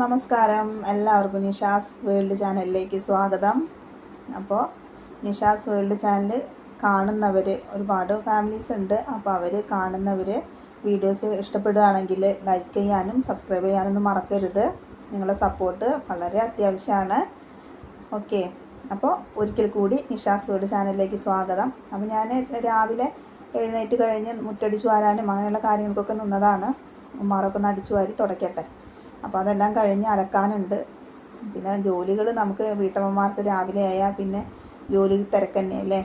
നമസ്കാരം. എല്ലാവർക്കും നിഷാസ് വേൾഡ് ചാനലിലേക്ക് സ്വാഗതം. അപ്പോൾ നിഷാസ് വേൾഡ് ചാനൽ കാണുന്നവർ ഒരുപാട് ഫാമിലീസ് ഉണ്ട്. അപ്പോൾ അവർ കാണുന്നവർ വീഡിയോസ് ഇഷ്ടപ്പെടുകയാണെങ്കിൽ ലൈക്ക് ചെയ്യാനും സബ്സ്ക്രൈബ് ചെയ്യാനൊന്നും മറക്കരുത്. നിങ്ങളുടെ സപ്പോർട്ട് വളരെ അത്യാവശ്യമാണ്. ഓക്കെ. അപ്പോൾ ഒരിക്കൽ കൂടി നിഷാസ് വേൾഡ് ചാനലിലേക്ക് സ്വാഗതം. അപ്പോൾ ഞാൻ രാവിലെ എഴുന്നേറ്റ് കഴിഞ്ഞ് മുറ്റടിച്ചു വാരാനും അങ്ങനെയുള്ള കാര്യങ്ങൾക്കൊക്കെ നിന്നതാണ്. ഉമ്മാറൊക്കെ ഒന്ന് അടിച്ചു വാരി തുടയ്ക്കട്ടെ അപ്പോൾ അതെല്ലാം കഴിഞ്ഞ് അലക്കാനുണ്ട്. പിന്നെ ജോലികൾ നമുക്ക് വീട്ടമ്മമാർക്ക് രാവിലെ ആയാൽ പിന്നെ ജോലി തിരക്കന്നെ അല്ലേ?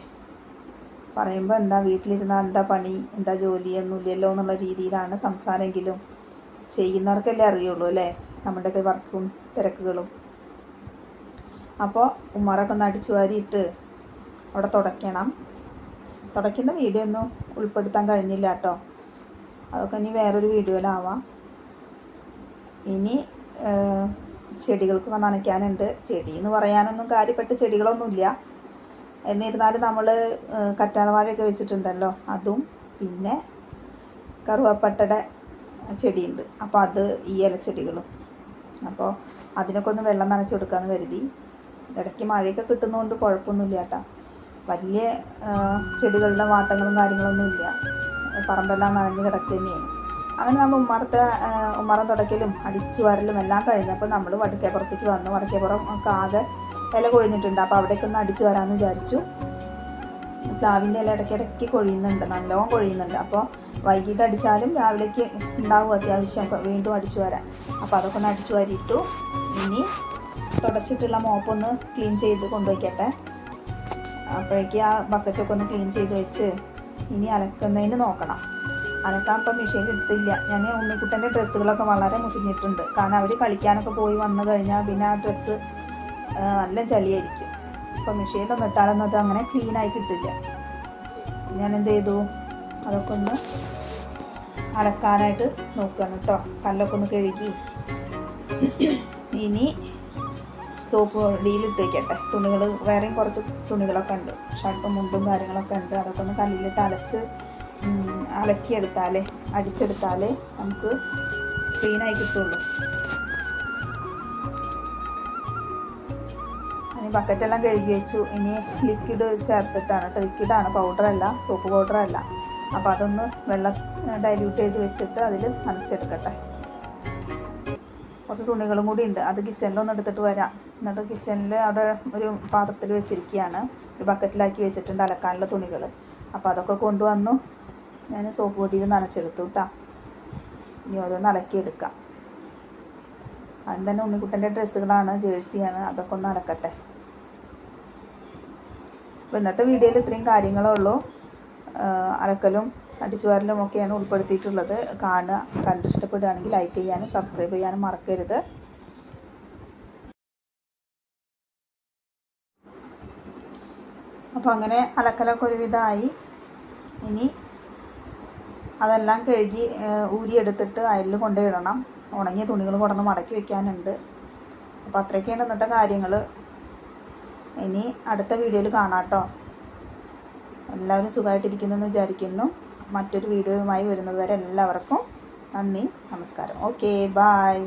പറയുമ്പോൾ എന്താ വീട്ടിലിരുന്നാൽ എന്താ പണി? എന്താ ജോലി ഒന്നുമില്ലല്ലോ എന്നുള്ള രീതിയിലാണ് സംസാരമെങ്കിലും ചെയ്യുന്നവർക്കല്ലേ അറിയുള്ളൂ അല്ലേ? നമ്മുടെയൊക്കെ വർക്കും തിരക്കുകളും. അപ്പോൾ ഉമ്മാറൊക്കെ ഒന്ന് അടിച്ചു വാരിയിട്ട് അവിടെ തുടയ്ക്കണം. തുടയ്ക്കുന്ന വീഡിയോ ഒന്നും ഉൾപ്പെടുത്താൻ കഴിഞ്ഞില്ല കേട്ടോ. അതൊക്കെ ഇനി വേറൊരു വീഡിയോയിലാവാം. ഇനി ചെടികൾക്ക് നനയ്ക്കാനുണ്ട്. ചെടി എന്ന് പറയാനൊന്നും കാര്യപ്പെട്ട ചെടികളൊന്നുമില്ല. എന്നിരുന്നാലും നമ്മൾ കറ്റാർവാഴയൊക്കെ വെച്ചിട്ടുണ്ടല്ലോ അതും പിന്നെ കറുവപ്പട്ടയുടെ ചെടിയുണ്ട്. അപ്പോൾ അത് ഈ ഇലച്ചെടികളും. അപ്പോൾ അതിനൊക്കെ ഒന്ന് വെള്ളം നനച്ച് കൊടുക്കാമെന്ന് കരുതി. ഇടയ്ക്ക് മഴയൊക്കെ കിട്ടുന്നതുകൊണ്ട് കുഴപ്പമൊന്നുമില്ല കേട്ടോ. വലിയ ചെടികളുടെ വാട്ടങ്ങളും കാര്യങ്ങളൊന്നുമില്ല. പറമ്പെല്ലാം നനഞ്ഞ് കിടക്കുക തന്നെയാണ് അങ്ങനെ നമ്മൾ ഉമ്മറത്തെ ഉമ്മറം തുടക്കലും അടിച്ചു വരലും എല്ലാം കഴിഞ്ഞപ്പോൾ നമ്മൾ വടക്കേപ്പുറത്തേക്ക് വന്നു. വടക്കേപ്പുറം ഒക്കെ ആകെ ഇല കൊഴിഞ്ഞിട്ടുണ്ട്. അപ്പോൾ അവിടേക്ക് ഒന്ന് അടിച്ചു വരാമെന്ന് വിചാരിച്ചു. പ്ലാവിന്റെ ഇല ഇടയ്ക്കിടയ്ക്ക് കൊഴിയുന്നുണ്ട്. നല്ലോണം കൊഴിയുന്നുണ്ട്. അപ്പോൾ വൈകിട്ട് അടിച്ചാലും രാവിലേക്ക് ഉണ്ടാവും അത്യാവശ്യം. വീണ്ടും അടിച്ചു വരാൻ. അപ്പോൾ അതൊക്കെ ഒന്ന് അടിച്ചു വരിയിട്ടു. ഇനി തുടച്ചിട്ടുള്ള മോപ്പൊന്ന് ക്ലീൻ ചെയ്ത് കൊണ്ടുവയ്ക്കട്ടെ അപ്പോഴേക്ക് ആ ബക്കറ്റൊക്കെ ഒന്ന് ക്ലീൻ ചെയ്ത് വെച്ച് ഇനി അലക്കുന്നതിന് നോക്കണം. ഇപ്പം മെഷീൻ എടുത്തില്ല. ഞാൻ ഉണ്ണിക്കുട്ടന്റെ ഡ്രസ്സുകളൊക്കെ വളരെ മുഷിഞ്ഞിട്ടുണ്ട്. കാരണം അവർ കളിക്കാനൊക്കെ പോയി വന്നു കഴിഞ്ഞാൽ പിന്നെ ആ ഡ്രസ്സ് നല്ല ചളിയായിരിക്കും. ഇപ്പം മെഷീനിലൊന്നും ഇട്ടാലൊന്നും അത് അങ്ങനെ ക്ലീനായി കിട്ടില്ല. ഞാൻ എന്ത് ചെയ്തു? അതൊക്കെ ഒന്ന് അലക്കാനായിട്ട് നോക്കുകയാണ് കേട്ടോ. കല്ലൊക്കെ ഒന്ന് കഴുകി. ഇനി സോപ്പ് ഡീലിട്ട് വയ്ക്കട്ടെ തുണികൾ വേറെയും കുറച്ച് തുണികളൊക്കെ ഉണ്ട്. ഷർട്ടും മുണ്ടും കാര്യങ്ങളൊക്കെ ഉണ്ട്. അതൊക്കെ ഒന്ന് കല്ലിലിട്ട് അലച്ച് അലക്കിയെടുത്താലേ അടിച്ചെടുത്താലേ നമുക്ക് ക്ലീനായി കിട്ടുള്ളൂ. ഇനി ബക്കറ്റെല്ലാം കഴുകി വെച്ചു. ഇനി ലിക്വിഡ് ചേർത്തിട്ടാണ് കേട്ടോ. ലിക്വിഡാണ് പൗഡറല്ല സോപ്പ് പൗഡറല്ല അപ്പോൾ അതൊന്ന് വെള്ളം ഡൈല്യൂട്ട് ചെയ്ത് വെച്ചിട്ട് അതിൽ നനച്ചെടുക്കട്ടെ കുറച്ച് തുണികളും കൂടി ഉണ്ട്. അത് കിച്ചണിലൊന്ന് എടുത്തിട്ട് വരാം. എന്നിട്ട് കിച്ചണിൽ അവിടെ ഒരു പാത്രത്തിൽ വെച്ചിരിക്കുകയാണ്. ഒരു ബക്കറ്റിലാക്കി വെച്ചിട്ടുണ്ട് അലക്കാനുള്ള തുണികൾ അപ്പോൾ അതൊക്കെ കൊണ്ടുവന്നു. ഞാൻ സോപ്പ് പൊടിയിൽ നനച്ചെടുത്തു കേട്ടോ ഇനി ഓരോന്ന് അലക്കിയെടുക്കാം. ആദ്യം തന്നെ ഉണ്ണിക്കുട്ടന്റെ ഡ്രസ്സുകളാണ് ജേഴ്സിയാണ് അതൊക്കെ ഒന്ന് അലക്കട്ടെ. അപ്പോൾ ഇന്നത്തെ വീഡിയോയിൽ ഇത്രയും കാര്യങ്ങളേ ഉള്ളൂ. അലക്കലും അടിച്ചുവാരലും ഒക്കെയാണ് ഉൾപ്പെടുത്തിയിട്ടുള്ളത്. കാണുക കണ്ടിഷ്ടപ്പെടുകയാണെങ്കിൽ ലൈക്ക് ചെയ്യാനും സബ്സ്ക്രൈബ് ചെയ്യാനും മറക്കരുത്. അപ്പോൾ അങ്ങനെ അലക്കലൊക്കെ ഒരുവിധമായി ഇനി അതെല്ലാം കഴുകി ഊരിയെടുത്തിട്ട് അയലിൽ കൊണ്ടുപോയിടണം. ഉണങ്ങിയ തുണികൾ കൊണ്ടുവന്ന് മടക്കി വെക്കാനുണ്ട്. അപ്പോൾ അത്രയൊക്കെയാണ് ഇന്നത്തെ കാര്യങ്ങൾ ഇനി അടുത്ത വീഡിയോയിൽ കാണാം കേട്ടോ എല്ലാവരും സുഖമായിട്ടിരിക്കുന്നെന്ന് വിചാരിക്കുന്നു. മറ്റൊരു വീഡിയോയുമായി വരുന്നത് വരെ എല്ലാവർക്കും നന്ദി നമസ്കാരം. Okay bye.